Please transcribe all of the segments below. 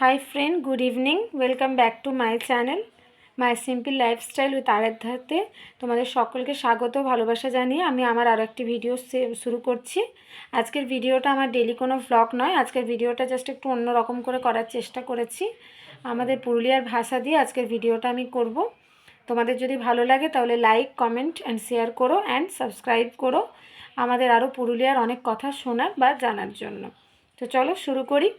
Hi friend good evening welcome back to my channel my simple lifestyle with আরাধ্যাতে তোমাদের সকলকে স্বাগত, ভালোবাসা জানিয়ে আমি আমার আরও একটি ভিডিও শুরু করছি। আজকের ভিডিওটা আমার ডেলি কোনো ভ্লগ নয়। আজকের ভিডিওটা জাস্ট একটু অন্যরকম করে করার চেষ্টা করেছি। আমাদের পুরুলিয়ার ভাষা দিয়ে আজকের ভিডিওটা আমি করব। তোমাদের যদি ভালো লাগে তাহলে লাইক কমেন্ট অ্যান্ড শেয়ার করো অ্যান্ড সাবস্ক্রাইব করো। আমাদের আরও পুরুলিয়ার অনেক কথা শোনার বা জানার জন্য। তো চলো শুরু করি।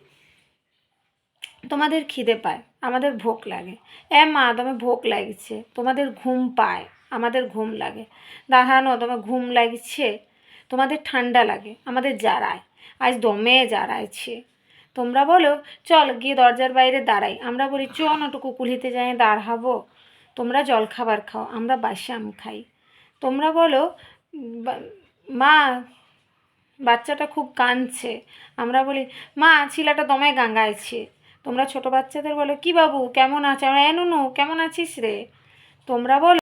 তোমাদের খিদে পায়, আমাদের ভোক লাগে। এ মা তোমার ভোক লাগছে, তোমাদের ঘুম পায়, আমাদের ঘুম লাগে। দাঁড়ানো, তোমার ঘুম লাগছে, তোমাদের ঠান্ডা লাগে, আমাদের জারায় আজ দমে জারাইছে তোমরা বলো, চল গিয়ে দরজার বাইরে দাঁড়াই। আমরা বলি, চ নটুকু কুলিতে যাই, দাঁড়াবো। তোমরা জল খাবার খাও, আমরা বাসাম খাই। তোমরা বলো মা, বাচ্চাটা খুব কাঁদছে। আমরা বলি, মা, ছিলাটা দমে গাঙ্গাইছে। তোমরা ছোট বাচ্চাদের বলো, কি বাবু, কেমন আছে? আমরা এনুনু কেমন আছিস রে? তোমরা বলো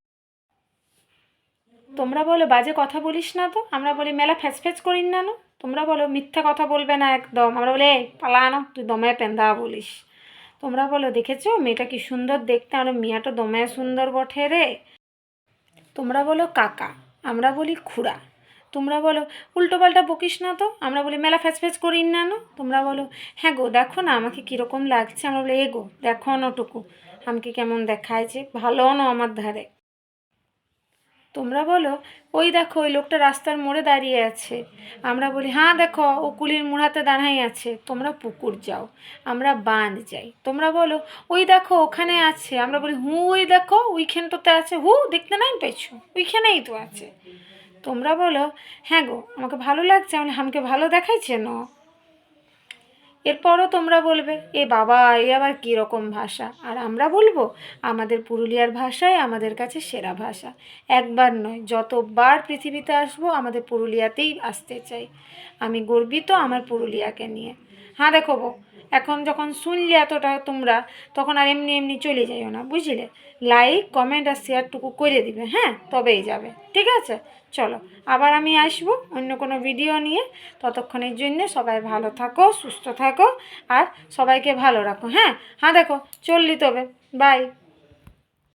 তোমরা বলো, বাজে কথা বলিস না তো? আমরা বলি, মেলা ফ্যাচ ফ্যাচ করিস না না? তোমরা বলো, মিথ্যা কথা বলবে না একদম। আমরা বলি, এই পালানো তুই দমে পেন্দা বলিস। তোমরা বলো, দেখেছ? মেয়েটা কি সুন্দর দেখতে, আমরা মিয়াটা দমে সুন্দর বটে রে? তোমরা বলো, কাকা। আমরা বলি, খুড়া। তোমরা বলো উল্টোপাল্টা বকিস না তো? আমরা বলি, মেলা ফ্যাচ ফ্যাচ করিন না না? তোমরা বলো হ্যাঁ গো, দেখো না, আমাকে কীরকম লাগছে? আমরা বলি, এ গো, দেখো নটুকু আমাকে কেমন দেখাইছে? ভালো না আমার ধারে। তোমরা বলো, ওই দেখো, ওই লোকটা রাস্তার মোড়ে দাঁড়িয়ে আছে। আমরা বলি হ্যাঁ দেখো, ও কুলির মুড়াতে দাঁড়াই আছে, তোমরা পুকুর যাও, আমরা বাঁধ যাই। তোমরা বলো, ওই দেখো, ওখানে আছে। আমরা বলি, হু, ওই দেখো, ওইখানটাতে আছে। হু, দেখতে নাই পেয়েছ? ওইখানেই তো আছে। তোমরা বলো হ্যাঁ গো আমাকে ভালো লাগছে আমি বলি, আমাকে ভালো দেখাইছে না এরপরও তোমরা বলবে এ বাবা এ আবার কীরকম ভাষা? আর আমরা বলব আমাদের পুরুলিয়ার ভাষাই আমাদের কাছে সেরা ভাষা। একবার নয় যতবার পৃথিবীতে আসব আমাদের পুরুলিয়াতেই আসতে চাই। আমি গর্বিত আমার পুরুলিয়াকে নিয়ে। হ্যাঁ দেখো এখন যখন শুনলে এতটা তোমরা, তখন আর এমনি এমনি চলে যাইও না, বুঝলে? লাইক কমেন্ট আর শেয়ারটুকু করে দিবে হ্যাঁ? তবেই যাবে, ঠিক আছে? চলো, আবার আমি আসব অন্য কোনো ভিডিও নিয়ে। ততক্ষণের জন্য সবাই ভালো থাকো, সুস্থ থাকো, আর সবাইকে ভালো রাখো হ্যাঁ? হ্যাঁ দেখো, চললি তবে বাই